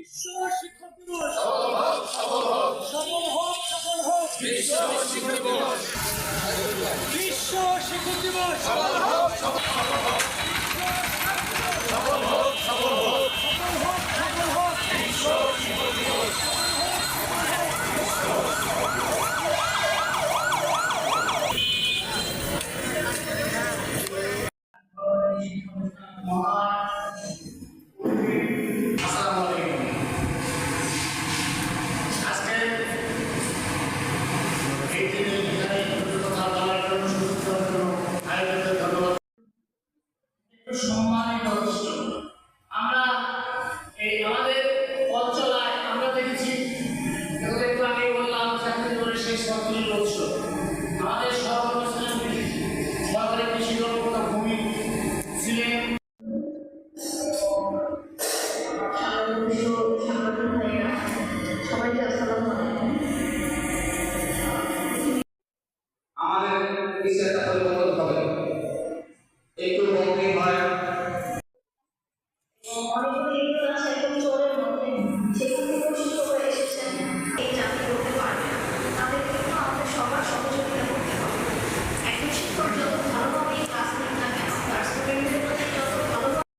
বিশ্ব শিক্ষক দিবস সফল হোক সফল হোক বিশ্ব শিক্ষক দিবস বিশ্ব শিক্ষক দিবস সফল হোক সফল হোক সফল হোক সফল হোক বিশ্ব শিক্ষক দিবস আসসালামু সম্মানিত হচ্ছিল আমরা এই আমাদের পথ আমরা দেখেছি একটু আগে বললাম চাকরি করে শেষ পথগুলি বলছিল আমাদের সর্বপ্রথম সরকারি কৃষি কর্মকর্তা ভূমি ছিলেন। আমাদের কিছু পরিবর্তন হবে। এই ক্লাস এবং চরের মধ্যে সেখান থেকেও শিক্ষক